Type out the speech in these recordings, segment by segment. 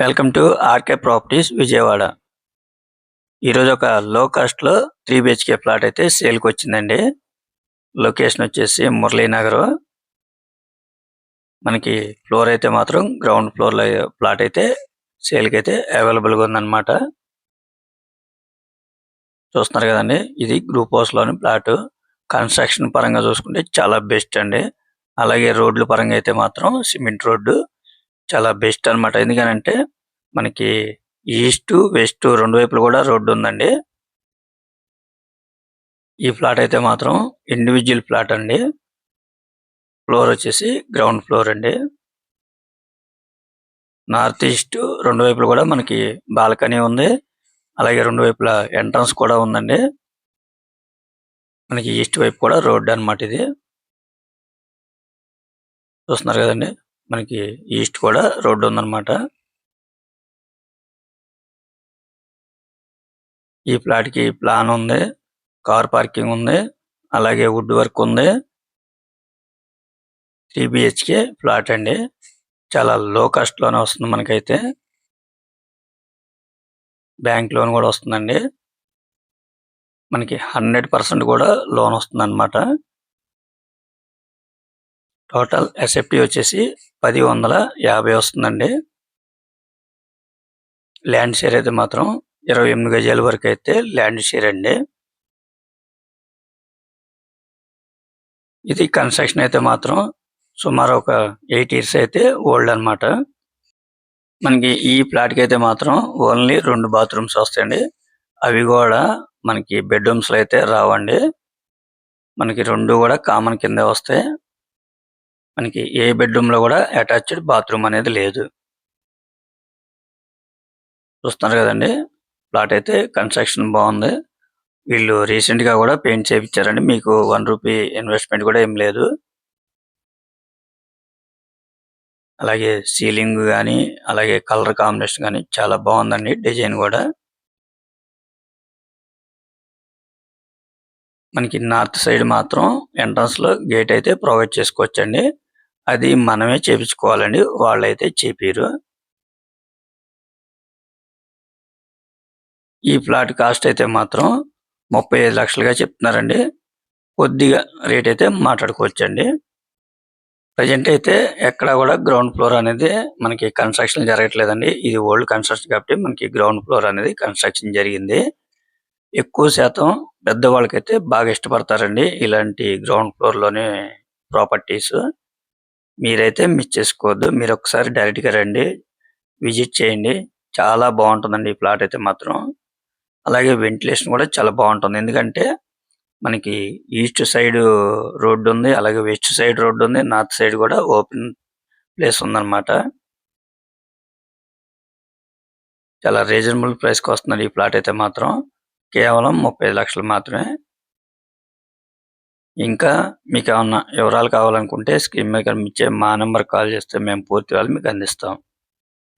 Welcome to RK properties Vijayawada. ఈరోజు ఒక లో కాస్ట్లో త్రీ బిహెచ్కే ప్లాట్ అయితే సేల్కి వచ్చిందండి లొకేషన్ వచ్చేసి మురళీనగర్ మనకి ఫ్లోర్ అయితే మాత్రం గ్రౌండ్ ఫ్లోర్లో ప్లాట్ అయితే సేల్కి అయితే అవైలబుల్గా ఉందన్నమాట. చూస్తున్నారు కదండి ఇది గ్రూప్ హౌస్లోని ప్లాట్ కన్స్ట్రక్షన్ పరంగా చూసుకుంటే చాలా బెస్ట్ అండి. అలాగే రోడ్ల పరంగా అయితే మాత్రం సిమెంట్ రోడ్డు. చాలా బెస్ట్ అనమాట ఎందుకనంటే మనకి ఈస్ట్ వెస్ట్ రెండు వైపులు కూడా రోడ్డు ఉందండి. ఈ ఫ్లాట్ అయితే మాత్రం ఇండివిజువల్ ఫ్లాట్ అండి. ఫ్లోర్ వచ్చేసి గ్రౌండ్ ఫ్లోర్ అండి. నార్త్ ఈస్ట్ రెండు వైపులు కూడా మనకి బాల్కనీ ఉంది. అలాగే రెండు వైపుల ఎంట్రన్స్ కూడా ఉందండి. మనకి ఈస్ట్ వైపు కూడా రోడ్ అనమాట ఇది. చూస్తున్నారు కదండి? మనకి ఈస్ట్ కూడా రోడ్డు ఉందన్నమాట. ఈ ఫ్లాట్కి ప్లాన్ ఉంది. కార్ పార్కింగ్ ఉంది. అలాగే వుడ్ వర్క్ ఉంది. త్రీ బిహెచ్కే ఫ్లాట్ అండి. చాలా లో కాస్ట్లోనే వస్తుంది మనకైతే. బ్యాంక్ లోన్ కూడా వస్తుందండి. మనకి హండ్రెడ్ పర్సెంట్ కూడా లోన్ వస్తుంది అన్నమాట టోటల్ ఎస్ఎఫ్టీ వచ్చేసి పది వందల యాభై వస్తుందండి. ల్యాండ్ షేర్ అయితే మాత్రం ఇరవై ఎనిమిది గజాల వరకు అయితే ల్యాండ్ షేర్ అండి. ఇది కన్స్ట్రక్షన్ అయితే మాత్రం సుమారు ఒక ఎయిట్ ఇయర్స్ అయితే ఓల్డ్ అనమాట మనకి ఈ ప్లాట్కి అయితే మాత్రం ఓన్లీ రెండు బాత్రూమ్స్ వస్తాయండి. అవి కూడా మనకి బెడ్రూమ్స్లో అయితే రావండి. మనకి రెండు కూడా కామన్ కింద వస్తాయి. మనకి ఏ బెడ్రూమ్లో కూడా అటాచ్డ్ బాత్రూమ్ అనేది లేదు. చూస్తున్నారు కదండి ప్లాట్ అయితే కన్స్ట్రక్షన్ బాగుంది. వీళ్ళు రీసెంట్గా కూడా పెయింట్ చేయించారండి మీకు వన్ రూపీ ఇన్వెస్ట్మెంట్ కూడా ఏం లేదు. అలాగే సీలింగ్ కానీ అలాగే కలర్ కాంబినేషన్ కానీ చాలా బాగుందండి డిజైన్ కూడా. మనకి నార్త్ సైడ్ మాత్రం ఎంట్రన్స్లో గేట్ అయితే ప్రొవైడ్ చేసుకోవచ్చండి. అది మనమే చేపించుకోవాలండి వాళ్ళైతే చేపిరు ఈ ప్లాట్ కాస్ట్ అయితే మాత్రం ముప్పై ఐదు లక్షలుగా చెప్తున్నారండి. కొద్దిగా రేట్ అయితే మాట్లాడుకోవచ్చండి. ప్రజెంట్ అయితే ఎక్కడ కూడా గ్రౌండ్ ఫ్లోర్ అనేది మనకి కన్స్ట్రక్షన్ జరగట్లేదండి. ఇది ఓల్డ్ కన్స్ట్రక్షన్ కాబట్టి మనకి గ్రౌండ్ ఫ్లోర్ అనేది కన్స్ట్రక్షన్ జరిగింది. ఎక్కువ శాతం పెద్దవాళ్ళకైతే బాగా ఇష్టపడతారండి ఇలాంటి గ్రౌండ్ ఫ్లోర్లోనే ప్రాపర్టీస్. మీరైతే మిస్ చేసుకోవద్దు. మీరు ఒకసారి డైరెక్ట్గా రండి. విజిట్ చేయండి. చాలా బాగుంటుందండి ఈ ప్లాట్ అయితే మాత్రం. అలాగే వెంటిలేషన్ కూడా చాలా బాగుంటుంది. ఎందుకంటే మనకి ఈస్ట్ సైడ్ రోడ్డు ఉంది. అలాగే వెస్ట్ సైడ్ రోడ్డు ఉంది. నార్త్ సైడ్ కూడా ఓపెన్ ప్లేస్ ఉందన్నమాట. చాలా రీజనబుల్ ప్రైస్కి కి ఈ ప్లాట్ అయితే మాత్రం. కేవలం ముప్పై లక్షలు మాత్రమే. ఇంకా మీకు ఏమన్నా వివరాలు కావాలనుకుంటే స్క్రీన్ మీద కనిపించే మా నెంబర్ కాల్ చేస్తే మేము పూర్తి వివరాలు మీకు అందిస్తాం.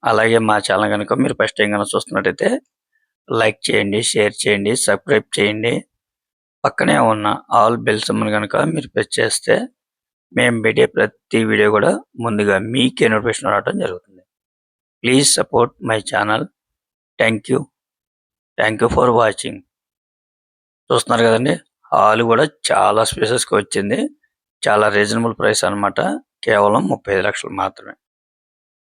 అలాగే మా ఛానల్ కనుక మీరు ఫస్ట్ టైం కనుక చూస్తున్నట్టయితే లైక్ చేయండి షేర్ చేయండి సబ్స్క్రైబ్ చేయండి. పక్కనే ఉన్న ఆల్ బెల్ సింబల్ కనుక మీరు ప్రెస్ చేస్తే మేము పెట్టే ప్రతి వీడియో కూడా ముందుగా మీకే నోటిఫికేషన్ రావడం జరుగుతుంది. Please support my channel thank you thank you for watching చూస్తున్నారు కదండి? హాల్ కూడా చాలా స్పేసెస్కి వచ్చింది. చాలా రీజనబుల్ ప్రైస్ అన్నమాట. కేవలం ముప్పై ఐదు లక్షలు మాత్రమే.